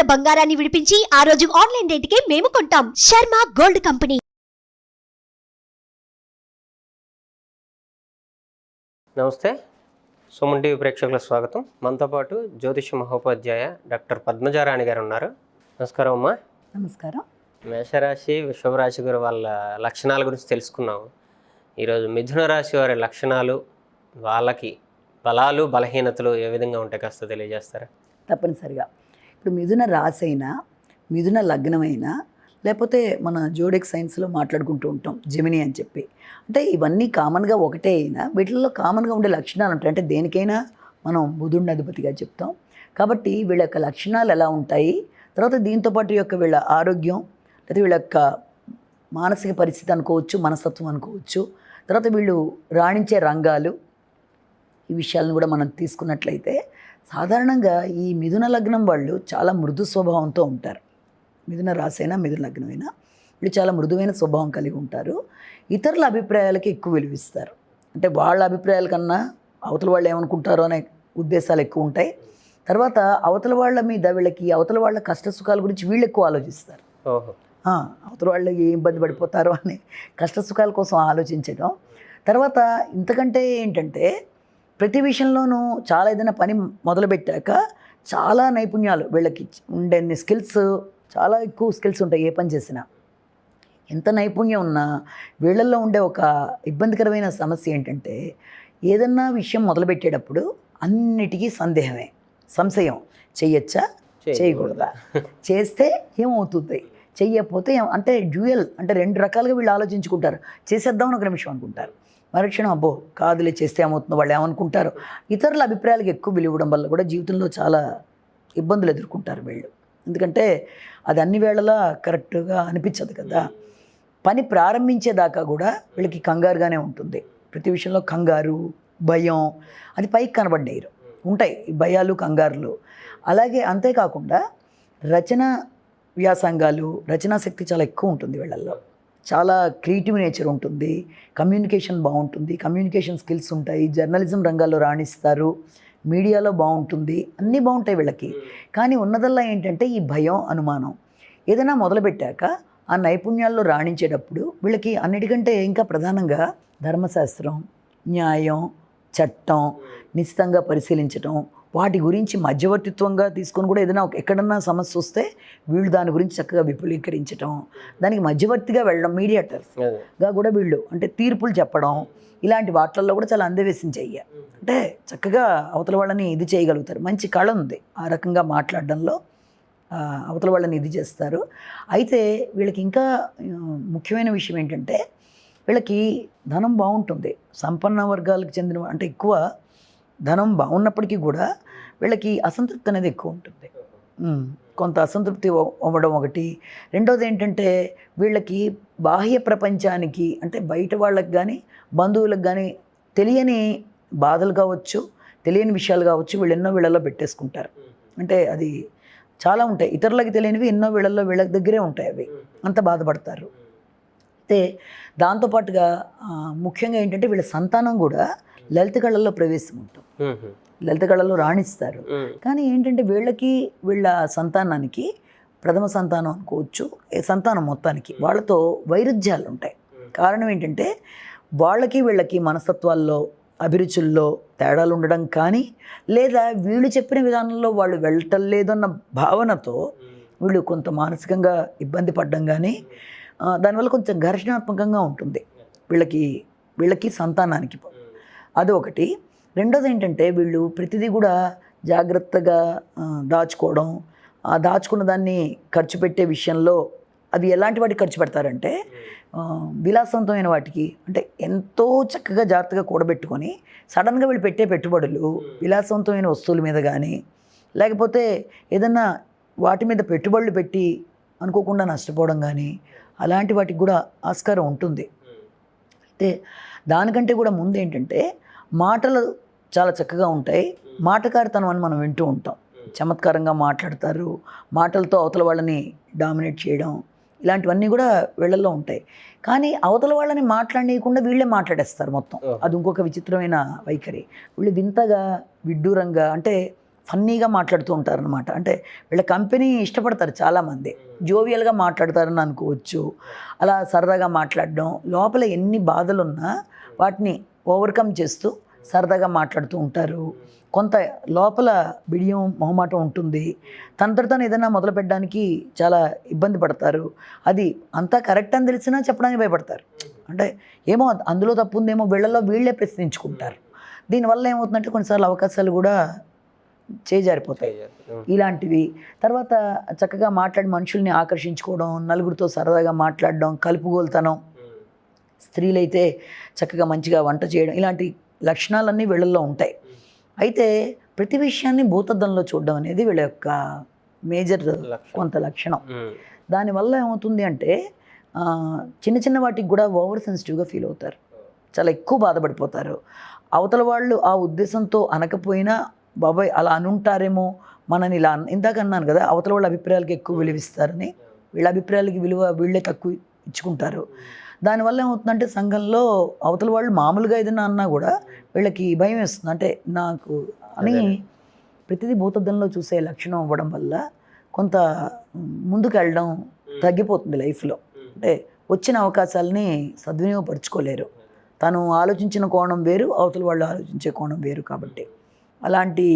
ఉన్న బంగారాన్ని విడిపించి ఆ రోజు ఆన్లైన్ రేటుకే మేము కొంటాం. Sharma gold company. నమస్తే. సుమన్ టీవీ ప్రేక్షకులకు స్వాగతం. మనతో పాటు జ్యోతిష మహోపాధ్యాయ డాక్టర్ పద్మజారాణి గారు ఉన్నారు. నమస్కారం అమ్మా. నమస్కారం. మేషరాశి వృషభ రాశి గారు వాళ్ళ లక్షణాల గురించి తెలుసుకున్నాం ఈరోజు మిథున రాశి వారి లక్షణాలు వాళ్ళకి బలాలు బలహీనతలు ఏ విధంగా ఉంటాయి కాస్త తెలియజేస్తారా? తప్పనిసరిగా. ఇప్పుడు మిథున రాశి అయినా మిథున లగ్నమైనా లేకపోతే మన జోడెక్ సైన్స్లో మాట్లాడుకుంటూ ఉంటాం జెమిని అని చెప్పి. అంటే ఇవన్నీ కామన్గా ఒకటే అయినా వీటిల్లో కామన్గా ఉండే లక్షణాలు ఉంటాయి. అంటే దేనికైనా మనం బుధుడిని అధిపతిగా చెప్తాం. కాబట్టి వీళ్ళ యొక్క లక్షణాలు ఎలా ఉంటాయి? తర్వాత దీంతో పాటు యొక్క వీళ్ళ ఆరోగ్యం లేదా వీళ్ళ యొక్క మానసిక పరిస్థితి అనుకోవచ్చు మనస్తత్వం అనుకోవచ్చు. తర్వాత వీళ్ళు రాణించే రంగాలు ఈ విషయాలను కూడా మనం తీసుకున్నట్లయితే సాధారణంగా ఈ మిథున లగ్నం వాళ్ళు చాలా మృదు స్వభావంతో ఉంటారు. మిథున రాశైనా మిథున లగ్నమైనా వీళ్ళు చాలా మృదువైన స్వభావం కలిగి ఉంటారు. ఇతరుల అభిప్రాయాలకి ఎక్కువ విలువిస్తారు అంటే వాళ్ళ అభిప్రాయాల కన్నా అవతల వాళ్ళు ఏమనుకుంటారో అనే ఉద్దేశాలు ఎక్కువ ఉంటాయి. తర్వాత అవతల వాళ్ళ మీద వీళ్ళకి అవతల వాళ్ళ కష్ట సుఖాల గురించి వీళ్ళు ఎక్కువ ఆలోచిస్తారు. అవతల వాళ్ళు ఏ ఇబ్బంది పడిపోతారో అని కష్ట సుఖాల కోసం ఆలోచించడం. తర్వాత ఇంతకంటే ఏంటంటే ప్రతి విషయంలోనూ చాలా ఏదైనా పని మొదలుపెట్టాక చాలా నైపుణ్యాలు వీళ్ళకి ఉండే స్కిల్స్ చాలా ఎక్కువ స్కిల్స్ ఉంటాయి ఏ పని చేసినా. ఎంత నైపుణ్యం ఉన్నా వీళ్ళల్లో ఉండే ఒక ఇబ్బందికరమైన సమస్య ఏంటంటే ఏదన్నా విషయం మొదలుపెట్టేటప్పుడు అన్నిటికీ సందేహమే సంశయం. చెయ్యొచ్చా? చేయకూడదా? చేస్తే ఏమవుతుంది? చెయ్యకపోతే అంటే డ్యూయల్ అంటే రెండు రకాలుగా వీళ్ళు ఆలోచించుకుంటారు. చేసేద్దామని ఒక నిమిషం అనుకుంటారు. మరుక్షణం అబ్బో కాదులే చేస్తే ఏమవుతుందో వాళ్ళు ఏమనుకుంటారు. ఇతరుల అభిప్రాయాలకు ఎక్కువ విలువడం వల్ల కూడా జీవితంలో చాలా ఇబ్బందులు ఎదుర్కొంటారు వీళ్ళు. ఎందుకంటే అది అన్ని వేళలా కరెక్ట్గా అనిపించదు కదా. పని ప్రారంభించేదాకా కూడా వీళ్ళకి కంగారుగానే ఉంటుంది. ప్రతి విషయంలో కంగారు భయం అది పైకి కనబడ్డాయి ఉంటాయి ఈ భయాలు కంగారులు. అలాగే అంతేకాకుండా రచన వ్యాసంగాలు రచనా శక్తి చాలా ఎక్కువ ఉంటుంది వీళ్ళల్లో. చాలా క్రియేటివ్ నేచర్ ఉంటుంది. కమ్యూనికేషన్ బాగుంటుంది. కమ్యూనికేషన్ స్కిల్స్ ఉంటాయి. జర్నలిజం రంగాల్లో రాణిస్తారు. మీడియాలో బాగుంటుంది. అన్నీ బాగుంటాయి వీళ్ళకి. కానీ ఉన్నదల్లా ఏంటంటే ఈ భయం అనుమానం. ఏదైనా మొదలుపెట్టాక ఆ నైపుణ్యాల్లో రాణించేటప్పుడు వీళ్ళకి అన్నిటికంటే ఇంకా ప్రధానంగా ధర్మశాస్త్రం న్యాయం చట్టం నిశ్చితంగా పరిశీలించటం వాటి గురించి మధ్యవర్తిత్వంగా తీసుకొని కూడా ఏదైనా ఎక్కడన్నా సమస్య వస్తే వీళ్ళు దాని గురించి చక్కగా విపులీకరించటం దానికి మధ్యవర్తిగా వెళ్ళడం మీడియేటర్స్ అదే గా కూడా వీళ్ళు అంటే తీర్పులు చెప్పడం ఇలాంటి వాటిల్లో కూడా చాలా అందవేశం చెయ్య అంటే చక్కగా అవతల వాళ్ళని ఇది చేయగలుగుతారు. మంచి కళ ఉంది ఆ రకంగా మాట్లాడడంలో. అవతల వాళ్ళని ఇది చేస్తారు. అయితే వీళ్ళకి ఇంకా ముఖ్యమైన విషయం ఏంటంటే వీళ్ళకి ధనం బాగుంటుంది. సంపన్న వర్గాలకు చెందిన అంటే ఎక్కువ ధనం బాగున్నప్పటికీ కూడా వీళ్ళకి అసంతృప్తి అనేది ఎక్కువ ఉంటుంది. కొంత అసంతృప్తి అవ్వడం ఒకటి. రెండోది ఏంటంటే వీళ్ళకి బాహ్య ప్రపంచానికి అంటే బయట వాళ్ళకి కానీ బంధువులకు కానీ తెలియని బాధలు కావచ్చు తెలియని విషయాలు కావచ్చు వీళ్ళు ఎన్నో వీళ్ళల్లో పెట్టేసుకుంటారు. అంటే అది చాలా ఉంటాయి. ఇతరులకి తెలియనివి ఎన్నో వీళ్ళల్లో వీళ్ళ దగ్గరే ఉంటాయి అవి. అంత బాధపడతారు. అయితే దాంతోపాటుగా ముఖ్యంగా ఏంటంటే వీళ్ళ సంతానం కూడా లలిత కళల్లో ప్రవేశం ఉంటుంది. ఉమ్, లలిత కళల్లో రాణిస్తారు. కానీ ఏంటంటే వీళ్ళకి వీళ్ళ సంతానానికి ప్రథమ సంతానం అనుకోవచ్చు సంతానం మొత్తానికి వాళ్ళతో వైరుధ్యాలు ఉంటాయి. కారణం ఏంటంటే వాళ్ళకి వీళ్ళకి మనస్తత్వాల్లో అభిరుచుల్లో తేడాలు ఉండడం కానీ లేదా వీళ్ళు చెప్పిన విధానంలో వాళ్ళు వెళ్ళటం లేదన్న భావనతో వీళ్ళు కొంత మానసికంగా ఇబ్బంది పడడం కానీ దానివల్ల కొంచెం ఘర్షణాత్మకంగా ఉంటుంది. వీళ్ళకి వీళ్ళకి సంతానానికి అది ఒకటి రెండోది ఏంటంటే వీళ్ళు ప్రతిదీ కూడా జాగ్రత్తగా దాచుకోవడం. ఆ దాచుకున్న దాన్ని ఖర్చు పెట్టే విషయంలో అవి ఎలాంటి వాటికి ఖర్చు పెడతారంటే విలాసవంతమైన వాటికి అంటే ఎంతో చక్కగా జాగ్రత్తగా కూడబెట్టుకొని సడన్గా వీళ్ళు పెట్టే పెట్టుబడులు విలాసవంతమైన వస్తువుల మీద కానీ లేకపోతే ఏదన్నా వాటి మీద పెట్టుబడులు పెట్టి అనుకోకుండా నష్టపోవడం కానీ అలాంటి వాటికి కూడా ఆస్కారం ఉంటుంది. అయితే దానికంటే కూడా ముందు ఏంటంటే మాటలు చాలా చక్కగా ఉంటాయి. మాటకారితనం అని మనం వింటూ ఉంటాం. చమత్కారంగా మాట్లాడతారు. మాటలతో అవతల వాళ్ళని డామినేట్ చేయడం ఇలాంటివన్నీ కూడా వీళ్ళల్లో ఉంటాయి. కానీ అవతల వాళ్ళని మాట్లాడనీయకుండా వీళ్ళే మాట్లాడేస్తారు మొత్తం. అది ఇంకొక విచిత్రమైన వైఖరి. వీళ్ళు వింతగా విడ్డూరంగా అంటే ఫన్నీగా మాట్లాడుతూ ఉంటారనమాట అంటే వీళ్ళ కంపెనీ ఇష్టపడతారు చాలామంది. జోవియల్గా మాట్లాడతారని అనుకోవచ్చు. అలా సరదాగా మాట్లాడడం లోపల ఎన్ని బాధలున్నా వాటిని ఓవర్కమ్ చేస్తూ సరదాగా మాట్లాడుతూ ఉంటారు. కొంత లోపల బిడియం మొహమాటం ఉంటుంది. తనంతట తాను ఏదైనా మొదలు పెట్టడానికి చాలా ఇబ్బంది పడతారు. అది అంతా కరెక్ట్ అని తెలిసినా చెప్పడానికి భయపడతారు. అంటే ఏమో అందులో తప్పు ఉందేమో వీళ్ళలో వీళ్ళే ప్రశ్నించుకుంటారు. దీనివల్ల ఏమవుతుందంటే కొన్నిసార్లు అవకాశాలు కూడా చేజారిపోతాయి. ఇలాంటివి. తర్వాత చక్కగా మాట్లాడి మనుషుల్ని ఆకర్షించుకోవడం నలుగురితో సరదాగా మాట్లాడడం కలుపుగోలుతనం. స్త్రీలైతే చక్కగా మంచిగా వంట చేయడం ఇలాంటి లక్షణాలన్నీ వీళ్ళల్లో ఉంటాయి. అయితే ప్రతి విషయాన్ని భూతద్దంలో చూడడం అనేది వీళ్ళ యొక్క మేజర్. కొంత లక్షణం. దానివల్ల ఏమవుతుంది అంటే చిన్న చిన్న వాటికి కూడా ఓవర్ సెన్సిటివ్గా ఫీల్ అవుతారు. చాలా ఎక్కువ బాధపడిపోతారు. అవతల వాళ్ళు ఆ ఉద్దేశంతో అనకపోయినా బాబాయ్ అలా అనుంటారేమో మనని ఇలా అన్- ఇందాక అన్నాను కదా అవతల వాళ్ళ అభిప్రాయాలకి ఎక్కువ విలువిస్తారని వీళ్ళ అభిప్రాయాలకి విలువ వీళ్ళే తక్కువ ఇచ్చుకుంటారు. దానివల్ల ఏమవుతుందంటే సంఘంలో అవతల వాళ్ళు మామూలుగా ఏదైనా అన్నా కూడా వీళ్ళకి భయం వేస్తుంది. అంటే నాకు అని. ప్రతిదీ భూతద్దంలో చూసే లక్షణం అవ్వడం వల్ల కొంత ముందుకు వెళ్ళడం తగ్గిపోతుంది లైఫ్లో. అంటే వచ్చిన అవకాశాలని సద్వినియోగపరచుకోలేరు. తను ఆలోచించిన కోణం వేరు అవతల వాళ్ళు ఆలోచించే కోణం వేరు కాబట్టి. అలాంటి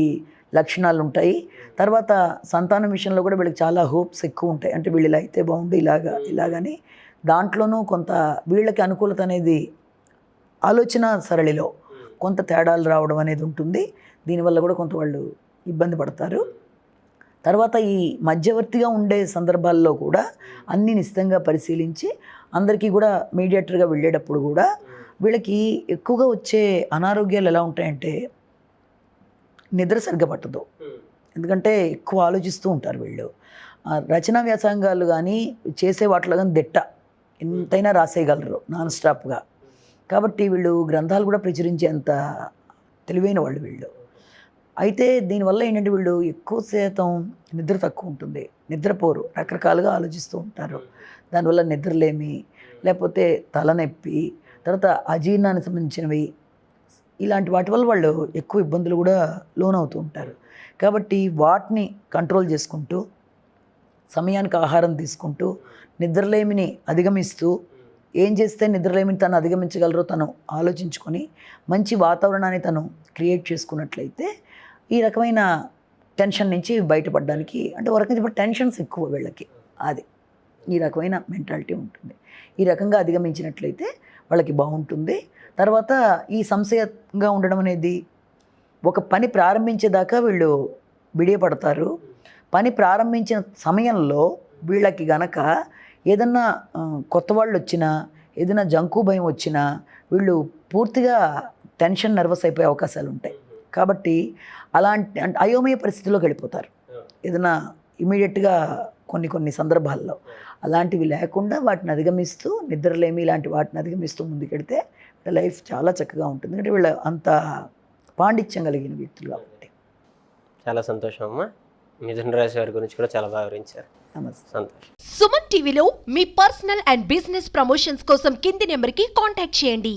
లక్షణాలు ఉంటాయి తర్వాత సంతానం విషయంలో కూడా వీళ్ళకి చాలా హోప్స్ ఎక్కువ ఉంటాయి అంటే వీళ్ళు ఇలా అయితే బాగుండు ఇలాగా ఇలాగని. దాంట్లోనూ కొంత వీళ్ళకి అనుకూలత అనేది ఆలోచన సరళిలో కొంత తేడాలు రావడం అనేది ఉంటుంది. దీనివల్ల కూడా కొంత వాళ్ళు ఇబ్బంది పడతారు. తర్వాత ఈ మధ్యవర్తిగా ఉండే సందర్భాల్లో కూడా అన్ని నిశ్చితంగా పరిశీలించి అందరికీ కూడా మీడియేటర్గా వెళ్ళేటప్పుడు కూడా వీళ్ళకి ఎక్కువగా వచ్చే అనారోగ్యాలు ఎలా ఉంటాయంటే నిద్ర సరిగ్గా పట్టదు. ఎందుకంటే ఎక్కువ ఆలోచిస్తూ ఉంటారు వీళ్ళు. రచనా వ్యాసంగాలు కానీ చేసే వాటిలో కానీ దిట్ట. ఎంతైనా రాసేయగలరు నాన్ స్టాప్గా. కాబట్టి వీళ్ళు గ్రంథాలు కూడా ప్రచురించేంత తెలివైన వాళ్ళు వీళ్ళు. అయితే దీనివల్ల ఏంటంటే వీళ్ళు ఎక్కువ శాతం నిద్ర తక్కువ ఉంటుంది. నిద్రపోరు రకరకాలుగా ఆలోచిస్తూ ఉంటారు. దానివల్ల నిద్రలేమి లేకపోతే తలనొప్పి తర్వాత అజీర్ణానికి సంబంధించినవి ఇలాంటి వాటి వల్ల వాళ్ళు ఎక్కువ ఇబ్బందులు కూడా లోనవుతూ ఉంటారు. కాబట్టి వాటిని కంట్రోల్ చేసుకుంటూ సమయానికి ఆహారం తీసుకుంటూ నిద్రలేమిని అధిగమిస్తూ ఏం చేస్తే నిద్రలేమిని తను అధిగమించగలరో తను ఆలోచించుకొని మంచి వాతావరణాన్ని తను క్రియేట్ చేసుకున్నట్లయితే ఈ రకమైన టెన్షన్ నుంచి బయటపడడానికి అంటే వరకు టెన్షన్స్ ఎక్కువ వీళ్ళకి. అది ఈ రకమైన మెంటాలిటీ ఉంటుంది. ఈ రకంగా అధిగమించినట్లయితే వాళ్ళకి బాగుంటుంది. తర్వాత ఈ సంశయంగా ఉండడం అనేది ఒక పని ప్రారంభించేదాకా వీళ్ళు బిడియపడతారు పని ప్రారంభించిన సమయంలో వీళ్ళకి గనక ఏదన్నా కొత్త వాళ్ళు వచ్చినా ఏదైనా జంకు భయం వచ్చినా వీళ్ళు పూర్తిగా టెన్షన్ నర్వస్ అయిపోయే అవకాశాలు ఉంటాయి. కాబట్టి అలాంటి అంటే అయోమయ పరిస్థితిలోకి వెళ్ళిపోతారు. ఏదైనా ఇమీడియట్గా కొన్ని కొన్ని సందర్భాల్లో. అలాంటివి లేకుండా వాటిని అధిగమిస్తూ నిద్రలేమి ఇలాంటి వాటిని అధిగమిస్తూ ముందుకెడితే లైఫ్ చాలా చక్కగా ఉంటుంది. ఎందుకంటే వీళ్ళ అంత పాండిత్యం కలిగిన వ్యక్తులు కాబట్టి. చాలా సంతోషం అమ్మా. మిథున రాశి వారి గురించి కూడా చాలా బాగా వివరించారు. సంతోషం. సుమన్ టీవీలో మీ పర్సనల్ అండ్ బిజినెస్ ప్రమోషన్స్ కోసం కింది నెంబర్కి కాంటాక్ట్ చేయండి.